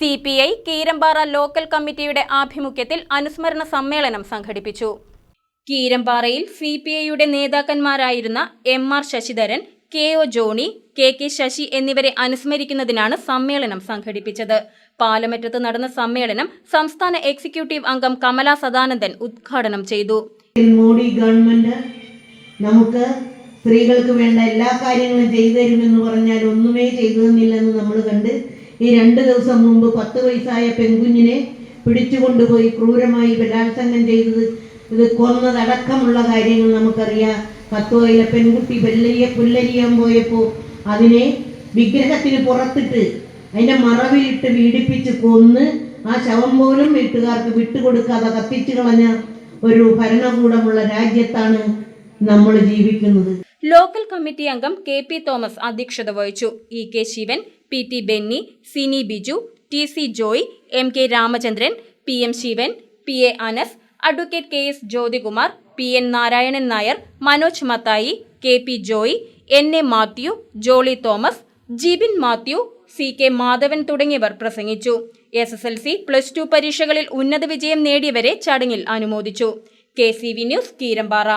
C P I Keerampara local കമ്മിറ്റിയുടെ ആഭിമുഖ്യത്തിൽ അനുസ്മരണ സമ്മേളനം സംഘടിപ്പിച്ചു. കീരമ്പാറയിൽ സി പി ഐയുടെ നേതാക്കന്മാരായിരുന്ന M R Sasidharan K O Johny K K Sasi എന്നിവരെ അനുസ്മരിക്കുന്നതിനാണ് സമ്മേളനം സംഘടിപ്പിച്ചത്. പാലമറ്റത്ത് നടന്ന സമ്മേളനം സംസ്ഥാന എക്സിക്യൂട്ടീവ് അംഗം കമലാ സദാനന്ദൻ ഉദ്ഘാടനം ചെയ്തു. മോഡി ഗവൺമെന്റ് നമുക്ക് സ്ത്രീകൾക്ക് വേണ്ട എല്ലാ കാര്യങ്ങളും ചെയ്തു തരുമെന്ന് പറഞ്ഞാൽ ഒന്നുമേ ചെയ്തു തന്നില്ലെന്ന് നമ്മൾ കണ്ട് ഈ രണ്ട് ദിവസം മുമ്പ് പത്ത് വയസ്സായ പെൺകുഞ്ഞിനെ പിടിച്ചുകൊണ്ടുപോയി ക്രൂരമായി ബലാത്സംഗം ചെയ്തത്. ഇത് കൊന്നതടക്കമുള്ള കാര്യങ്ങൾ നമുക്കറിയാം. കത്തുവയിലെ പെൺകുട്ടി വെള്ളരിയെ പുല്ലരിയാൻ പോയപ്പോൾ അതിനെ വിഗ്രഹത്തിന് പുറത്തിട്ട് അതിന്റെ മറവിലിട്ട് പീഡിപ്പിച്ച് കൊന്ന് ആ ശവം പോലും വീട്ടുകാർക്ക് വിട്ടുകൊടുക്കാതെ കത്തിച്ചു കളഞ്ഞ ഒരു ഭരണകൂടമുള്ള രാജ്യത്താണ് നമ്മൾ ജീവിക്കുന്നത്. ലോക്കൽ കമ്മിറ്റി അംഗം കെ പി തോമസ് അധ്യക്ഷത വഹിച്ചു. E K Sivan P T Benny Sini Biju T C Joy M K Ramachandran P M Sivan P A Anas advocate K S Jyothikumar P N Narayanan Nair Manoj Mathai K P Joy N A Mathew Jolly Thomas Jibin Mathew C K Madhavan തുടങ്ങിയവർ പ്രസംഗിച്ചു. S S L C plus two പരീക്ഷകളിൽ ഉന്നത വിജയം നേടിയവരെ ചടങ്ങിൽ അനുമോദിച്ചു. K C V news Keerampara.